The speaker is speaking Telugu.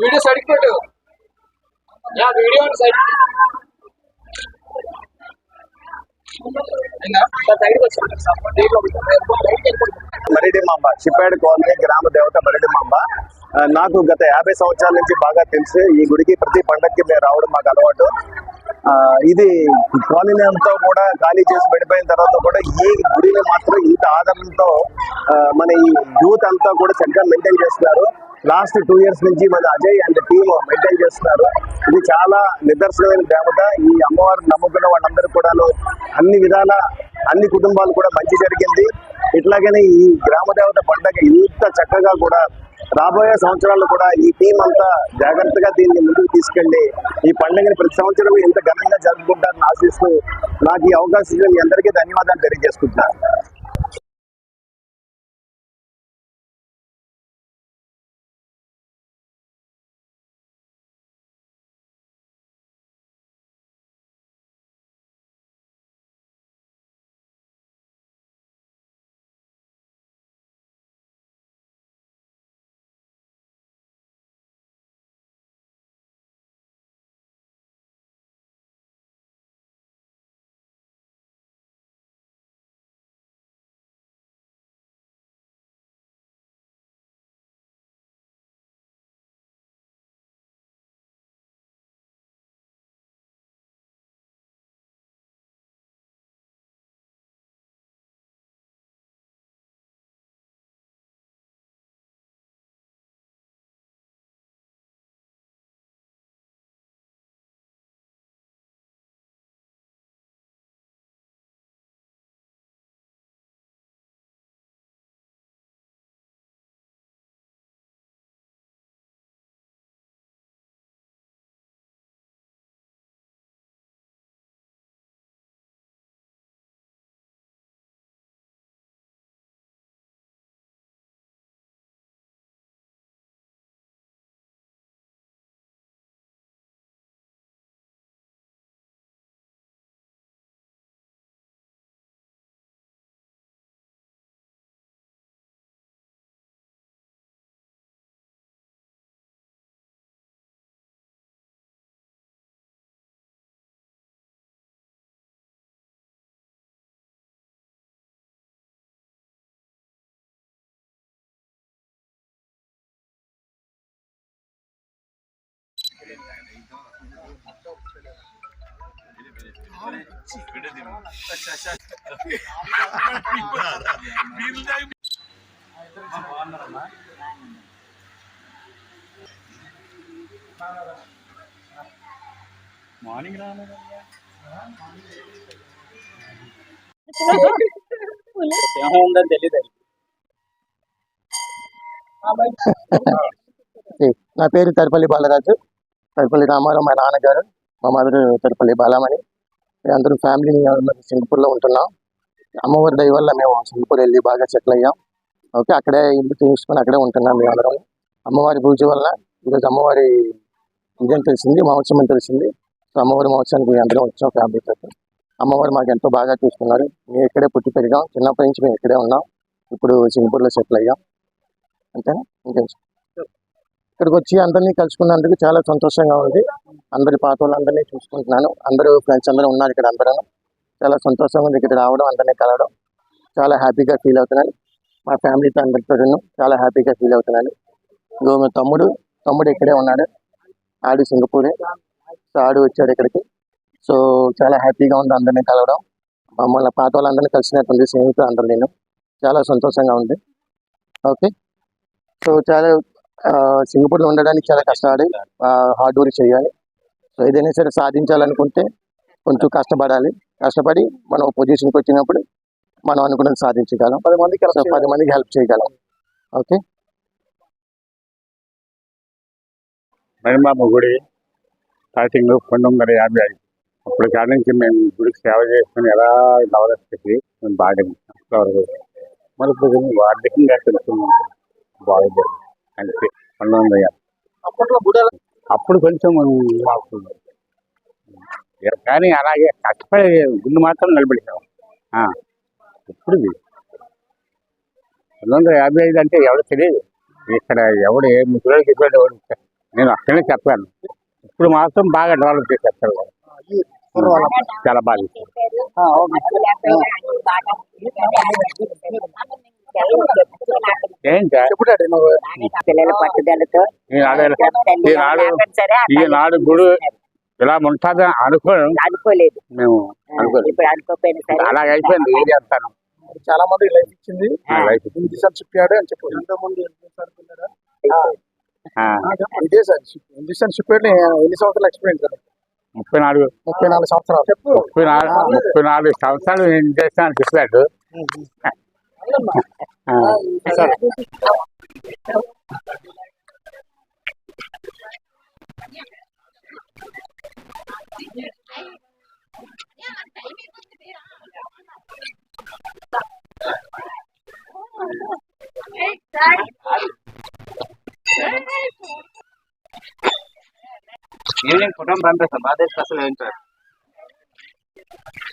వీడియో సైడ్కి పెట్టు. Video side Maridimamba Chippada colony గ్రామ దేవత మరిడిమాంబ నాకు గత యాభై సంవత్సరాల నుంచి బాగా తెలుసు ఈ గుడికి ప్రతి పండక్కి మేము రావడం మాకు అలవాటు. ఇది కాలనీ అంతా కూడా ఖాళీ చేసి పడిపోయిన తర్వాత కూడా ఈ గుడిని మాత్రం ఇంత ఆదరణతో మన ఈ యూత్ అంతా కూడా చక్కగా మెయింటైన్ చేస్తున్నారు. లాస్ట్ టూ ఇయర్స్ నుంచి మన అజయ్ అండ్ టీమ్ మెయింటైన్ చేస్తున్నారు. ఇది చాలా నిదర్శనమైన దేవత ఈ అమ్మవారు నమ్ముకున్న వాళ్ళందరూ కూడాను అన్ని విధాల అన్ని కుటుంబాలు కూడా మంచి జరిగింది. ఇట్లాగనే ఈ గ్రామ దేవత పండగ ఇంత చక్కగా కూడా రాబోయే సంవత్సరాల్లో కూడా ఈ టీం అంతా జాగ్రత్తగా దీన్ని ముందుకు తీసుకెళ్ళి ఈ పండుగని ప్రతి సంవత్సరం ఎంత ఘనంగా జరుపుకుంటారని ఆశిస్తూ నాకు ఈ అవకాశం ఇచ్చిన అందరికీ ధన్యవాదాలు తెలియజేసుకుంటున్నాను. మార్నింగ్ ఉందని తెలియదు నా పేరు తరిపల్లి బాలరాజు. తరిపల్లి రామారావు మా నాన్నగారు. మా మదరు తరిపల్లి బాలమణి. అందరూ ఫ్యామిలీ సింగపూర్లో ఉంటున్నాం. అమ్మవారి దయ వల్ల మేము సింగపూర్ వెళ్ళి బాగా సెటిల్ అయ్యాం. ఓకే అక్కడే ఇల్లు తీసుకుని అక్కడే ఉంటున్నాం మేము అందరం అమ్మవారి పూజ వల్ల ఈరోజు అమ్మవారి ఇదని తెలిసింది మహోత్సవం అని తెలిసింది. సో అమ్మవారి మహోత్సవానికి మేము అందరం వచ్చాం ఫ్యామిలీతో అమ్మవారు మాకు ఎంతో బాగా చూసుకున్నారు. మేము ఇక్కడే పుట్టి పెరిగాం. చిన్నప్పటి నుంచి మేము ఇక్కడే ఉన్నాం. ఇప్పుడు సింగపూర్లో సెటిల్ అయ్యాం. అంతేనా? ఇంకేం ఇక్కడికి వచ్చి అందరినీ కలుసుకున్నందుకు చాలా సంతోషంగా ఉంది. అందరి పాత వాళ్ళందరినీ చూసుకుంటున్నాను. అందరూ ఫ్రెండ్స్ అందరూ ఉన్నారు ఇక్కడ అందరూ. చాలా సంతోషంగా ఉంది ఇక్కడ రావడం అందరినీ కలవడం. చాలా హ్యాపీగా ఫీల్ అవుతున్నాను. మా ఫ్యామిలీతో అందరితో చాలా హ్యాపీగా ఫీల్ అవుతున్నాను. ఇదిగో మా తమ్ముడు తమ్ముడు ఇక్కడే ఉన్నాడు. ఆడు సింగపూరే. సో ఆడు వచ్చాడు ఇక్కడికి. సో చాలా హ్యాపీగా ఉంది అందరినీ కలవడం. మమ్మల్ని పాత వాళ్ళందరినీ కలిసినట్టుంది స్నేహితులు అందరూ నేను. చాలా సంతోషంగా ఉంది. ఓకే సో చాలా సింగపూర్లో ఉండడానికి చాలా కష్టపడి హార్డ్ వర్క్ చేయాలి. సో ఏదైనా సరే సాధించాలనుకుంటే కొంచెం కష్టపడాలి. కష్టపడి మనం పొజిషన్కి వచ్చినప్పుడు మనం అనుకున్నది సాధించగలం. పది మందికి పది మందికి హెల్ప్ చేయగలం. ఓకే? మణిమామ గుడి స్టార్టింగ్ పంతొమ్మిది వందల యాభై ఐదు అప్పుడు కాడ నుంచి మేము గుడికి సేవ చేసుకుని ఎలా నవదశకి మేము బాగా మరి ఇప్పుడు వార్ధకంగా తెలుస్తున్నాం బాగా పంతొమ్మిది వందల యాభై. అప్పట్లో అప్పుడు కొంచెం కానీ అలాగే కష్టపడి గుండు మాత్రం నిలబెట్టాం. ఆ, ఇప్పుడు. పంతొమ్మిది వందల యాభై ఐదు అంటే ఎవరు తెలియదు. ఇక్కడ ఎవడు ఏ ముసలి చెప్పాడు ఎవడు నేను అక్కడనే చెప్పాను. ఇప్పుడు మాత్రం బాగా డెవలప్ చేసేస్తారు చాలా బాగా పిల్లల పట్టుదలతో ఈనాడు గుడి ఇలా ఉంటుందా అనుకోను అనుకోలేదు. మేము ఇప్పుడు అనుకోకపోయినా సరే అలాగ అయిపోయింది ఏది అంటాను చాలా మంది లైఫ్ ఇచ్చింది. ఆ, లైఫ్ హిందూసాన్ షిప్ అని చెప్పు ఆ, చెప్పు. ఇదే సార్ షిప్ ఎన్ని సంవత్సరాలు ఎక్స్పీరియన్స్ ముప్పై నాలుగు. ముప్పై నాలుగు సంవత్సరాలు. చెప్పు ముప్పై నాలుగు ముప్పై నాలుగు సంవత్సరాలు చేస్తాను చెప్పాడు ఈవినింగ్ కుటుంబం పంపిస్తాం బాధ అసలు ఏంటారు